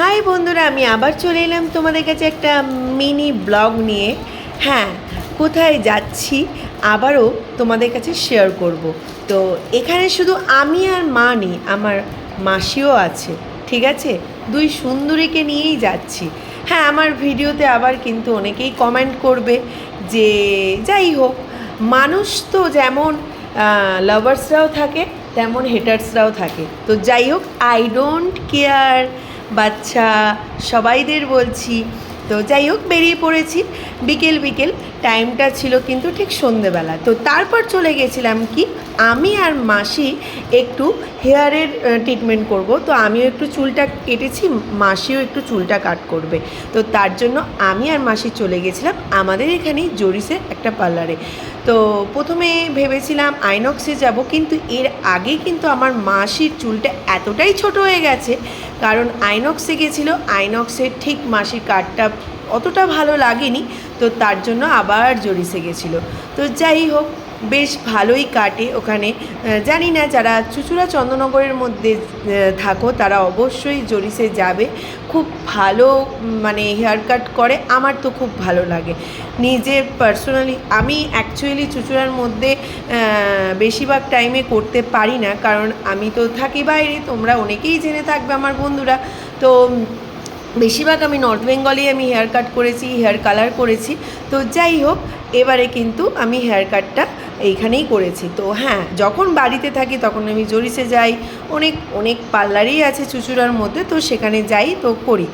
High বন্ধুরা, আমি আবার চলে এলাম তোমাদের কাছে একটা মিনি ব্লগ নিয়ে। হ্যাঁ কোথায় যাচ্ছি আবারও তোমাদের কাছে শেয়ার করব। তো এখানে শুধু আমি আর মা নেই, আমার মাসিও আছে, ঠিক আছে? দুই সুন্দরীকে নিয়েই যাচ্ছি। হ্যাঁ আমার ভিডিওতে আবার কিন্তু অনেকেই কমেন্ট করবে যে, যাই হোক, মানুষ তো যেমন লাভার্সরাও থাকে, তেমন হেটার্সরাও থাকে। তো যাই হোক আই ডোন্ট কেয়ার বাচ্চা, সবাইদের বলছি। তো যাই হোক, বেরিয়ে পড়েছি। বিকেল বিকেল। টাইমটা ছিল কিন্তু ঠিক সন্ধেবেলা। তো তারপর চলে গেছিলাম কি, আমি আর মাসি একটু হেয়ারের ট্রিটমেন্ট করব। তো আমিও একটু চুলটা কেটেছি, মাসিও একটু চুলটা কাট করবে। তো তার জন্য আমি আর মাসি চলে গেছিলাম আমাদের এখানেই জরিসের একটা পার্লারে। তো প্রথমে ভেবেছিলাম আইনক্সে যাব, কিন্তু এর আগে কিন্তু আমার মাসির চুলটা এতটাই ছোট হয়ে গেছে কারণ আইনক্সে গেছিল আইনক্সের ঠিক মাসির কার্ডটা অতটা ভালো লাগেনি, তো তার জন্য আবার জরিসে গেছিল তো যাই হোক বেশ ভালোই কাটে ওখানে। জানি না যারা চুচুড়া চন্দ্রনগরের মধ্যে থাকো তারা অবশ্যই জরিসে যাবে। খুব ভালো মানে হেয়ার কাট করে, আমার তো খুব ভালো লাগে। নিজে পার্সোনালি আমি অ্যাকচুয়ালি চুচুড়ার মধ্যে বেশিরভাগ টাইমে করতে পারি না। কারণ আমি তো থাকি বাইরে, তোমরা অনেকেই জেনে থাকবে আমার বন্ধুরা। তো, বেশিরভাগ আমি নর্থ বেঙ্গলেই আমি হেয়ার কাট করেছি, হেয়ার কালার করেছি। তো যাই হোক, এবারে কিন্তু আমি হেয়ার কাটটা এইখানেই করেছি। তো হ্যাঁ যখন বাড়িতে থাকি তখন আমি জরিসে যাই। অনেক অনেক পার্লারই আছে চুচুড়ার মধ্যে, তো সেখানে যাই তো করি।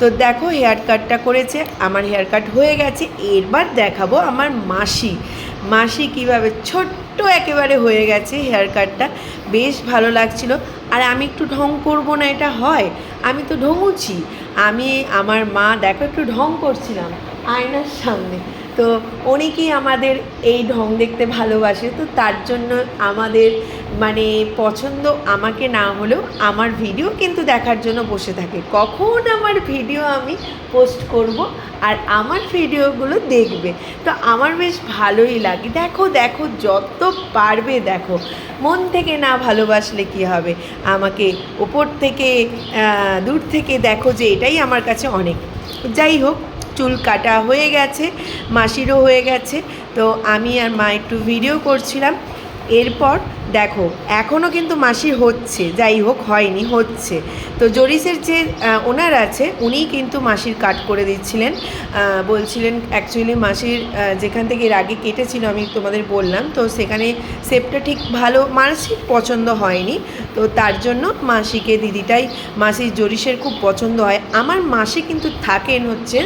তো দেখো হেয়ার কাটটা করেছে, আমার হেয়ার কাট হয়ে গেছে। এরবার দেখাবো আমার মাসি। মাসি কীভাবে ছোট্ট একেবারে হয়ে গেছে হেয়ার কাটটা। বেশ ভালো লাগছিল। আর আমি একটু ঢং করব না এটা হয়, আমি তো ঢঙুছি। আমি, আমার মা, দেখো একটু ঢং করছিলাম আয়নার সামনে। তো অনেকেই আমাদের এই ঢং দেখতে ভালোবাসে, তো তার জন্য আমাদের মানে পছন্দ আমাকে না হলেও আমার ভিডিও কিন্তু দেখার জন্য বসে থাকে। কখন আমার ভিডিও আমি পোস্ট করব আর আমার ভিডিওগুলো দেখবে? তো আমার বেশ ভালোই লাগে। দেখো দেখো, যত পারবে দেখো। মন থেকে না ভালোবাসলে কি হবে? আমাকে ওপর থেকে দূর থেকে দেখো যে এটাই আমার কাছে অনেক। যাই হোক চুল কাটা হয়ে গেছে, মাসিরও হয়ে গেছে। তো আমি আর মা একটু ভিডিও করছিলাম। এরপর দেখো এখনও কিন্তু মাসির হচ্ছে, যাই হোক, হয়নি, হচ্ছে। তো জরিসের যে ওনার আছে উনি কিন্তু মাসির কাট করে দিচ্ছিলেন। বলছিলেন অ্যাকচুয়ালি মাসির যেখান থেকে এর আগে কেটেছিল, আমি তোমাদের বললাম। তো সেখানে শেপটা ঠিক ভালো, মাসির পছন্দ হয়নি। তো তার জন্য মাসিকে, দিদিটাই, মাসির জরিসের খুব পছন্দ হয়। আমার মাসি কিন্তু থাকেন হচ্ছে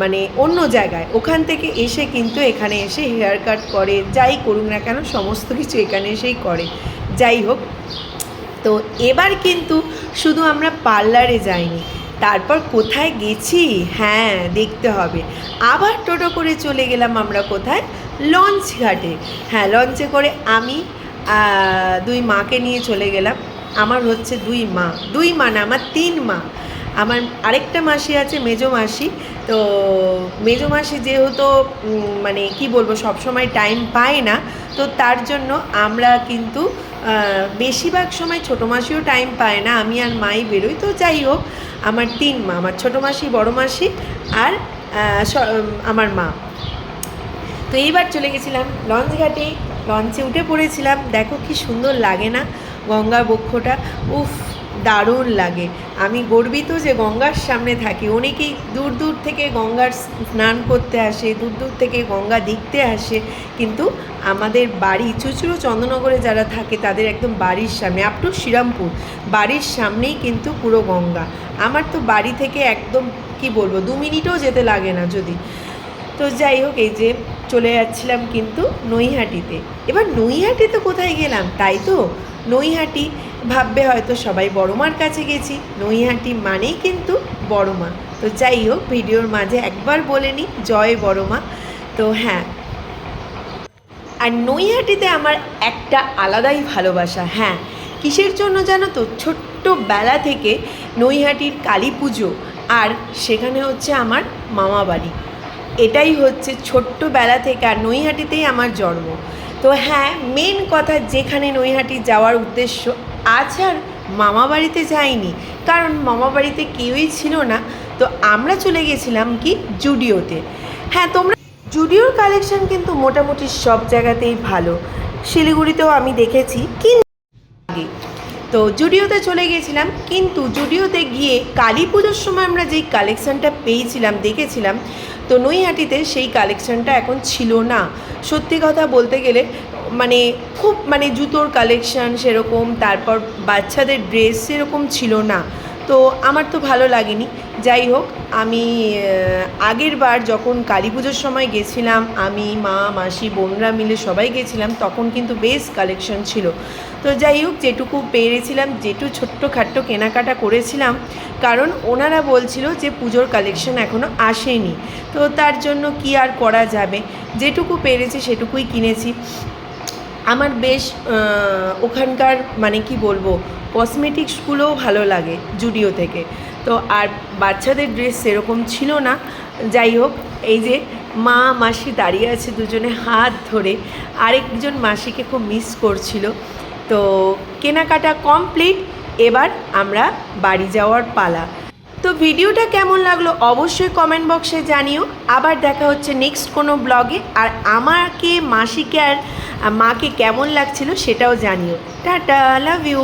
মানে অন্য জায়গায়। ওখান থেকে এসে কিন্তু এখানে এসে হেয়ার কাট করে, যাই করুক না কেন, সমস্ত কিছু এখানে এসেই করে। যাই হোক, তো এবার কিন্তু শুধু আমরা পার্লারে যাইনি, তারপর কোথায় গেছি? হ্যাঁ দেখতে হবে। আবার টোটো করে চলে গেলাম আমরা কোথায়? লঞ্চ ঘাটে। হ্যাঁ লঞ্চে করে আমি দুই মাকে নিয়ে চলে গেলাম। আমার হচ্ছে দুই মা। দুই মা না, আমার তিন মা। আমার আরেকটা মাসি আছে, মেজো মাসি। তো মেজো মাসি যেহেতু মানে কি বলব সব সময় টাইম পায় না, তো তার জন্য আমরা কিন্তু বেশিরভাগ সময় ছোটো মাসিও টাইম পায় না, আমি আর মাই বেরোই। তো যাই হোক, আমার তিন মা, আমার ছোটো মাসি, বড় মাসি আর আমার মা। তো এইবার চলে গেছিলাম লঞ্চ ঘাটে, লঞ্চে উঠে পড়েছিলাম। দেখো কি সুন্দর লাগে না গঙ্গা বক্ষটা। উফ দারুণ লাগে। আমি গর্বিত যে গঙ্গার সামনে থাকি। অনেকেই দূর দূর থেকে গঙ্গার স্নান করতে আসে, দূর দূর থেকে গঙ্গা দেখতে আসে। কিন্তু আমাদের বাড়ি চুচুড়ো চন্দ্রনগরে যারা থাকে, তাদের একদম বাড়ির সামনে আপ টু শ্রীরামপুর, বাড়ির সামনেই কিন্তু পুরো গঙ্গা। আমার তো বাড়ি থেকে একদম, কি বলব, দু মিনিটও যেতে লাগে না যদি। তো যাই হোক, এই যে চলে যাচ্ছিলাম কিন্তু নৈহাটিতে। এবার নৈহাটিতে কোথায় গেলাম? তাই তো? নৈহাটি ভাববে হয়তো সবাই বড়মার কাছে গেছি। নৈহাটি মানেই কিন্তু বড়মা তো যাই হোক, ভিডিওর মাঝে একবার বলে নিই জয় বড়মা তো হ্যাঁ। আর নৈহাটিতে আমার একটা আলাদাই ভালোবাসা হ্যাঁ। কিসের জন্য জানো তো? ছোট্টবেলা থেকে নৈহাটির কালী পুজো আর সেখানে হচ্ছে আমার মামা বাড়ি। এটাই হচ্ছে ছোট্টবেলা থেকে আর নৈহাটিতেই আমার জন্ম। তো হ্যাঁ মেন কথা যেখানে নৈহাটি যাওয়ার উদ্দেশ্য আজ আর মামা বাড়িতে যাইনি, কারণ মামা বাড়িতে কেউই ছিল না। তো আমরা চলে গেছিলাম কি জুডিওতে। হ্যাঁ তোমরা জুডিওর কালেকশন কিন্তু মোটামুটি সব জায়গাতেই ভালো। শিলিগুড়িতেও আমি দেখেছি, কিন্তু তো জুডিওতে চলে গেছিলাম, কিন্তু জুডিওতে গিয়ে কালী পুজোর সময় আমরা যেই কালেকশনটা পেয়েছিলাম, দেখেছিলাম, তো নৈহাটিতে সেই কালেকশানটা এখন ছিল না। সত্যি কথা বলতে গেলে মানে খুব মানে জুতোর কালেকশন সেরকম, তারপর বাচ্চাদের ড্রেস সেরকম ছিল না। তো আমার তো ভালো লাগেনি। যাই হোক, আমি আগের বার যখন কালী পুজোর সময় গেছিলাম, আমি, মা, মাসি, বোনরা মিলে সবাই গেছিলাম, তখন কিন্তু বেশ কালেকশন ছিল। তো যাই হোক, যেটুকু পেরেছিলাম, যেটু ছোট্ট খাট্ট কেনাকাটা করেছিলাম, কারণ ওনারা বলছিল যে পুজোর কালেকশন এখনও আসেনি। তো তার জন্য কি আর করা যাবে? যেটুকু পেরেছি সেটুকুই কিনেছি। আমার বেশ ওখানকার মানে কি বলব কসমেটিক্সগুলোও ভালো লাগে জুডিও থেকে। তো আর বাচ্চাদের ড্রেস সেরকম ছিল না। যাই হোক, এই যে মা, মাসি দাঁড়িয়ে আছে দুজনে হাত ধরে, আরেকজন মাসিকে খুব মিস করছিল। তো কেনাকাটা কমপ্লিট এবার আমরা বাড়ি যাওয়ার পালা। তো ভিডিওটা কেমন লাগল অবশ্যই কমেন্ট বক্সে জানিও। আবার দেখা হচ্ছে নেক্সট কোনো ব্লগে আর আমাকে, মাসিকে আর মাকে কেমন লাগছিল সেটাও জানিও। Tata love you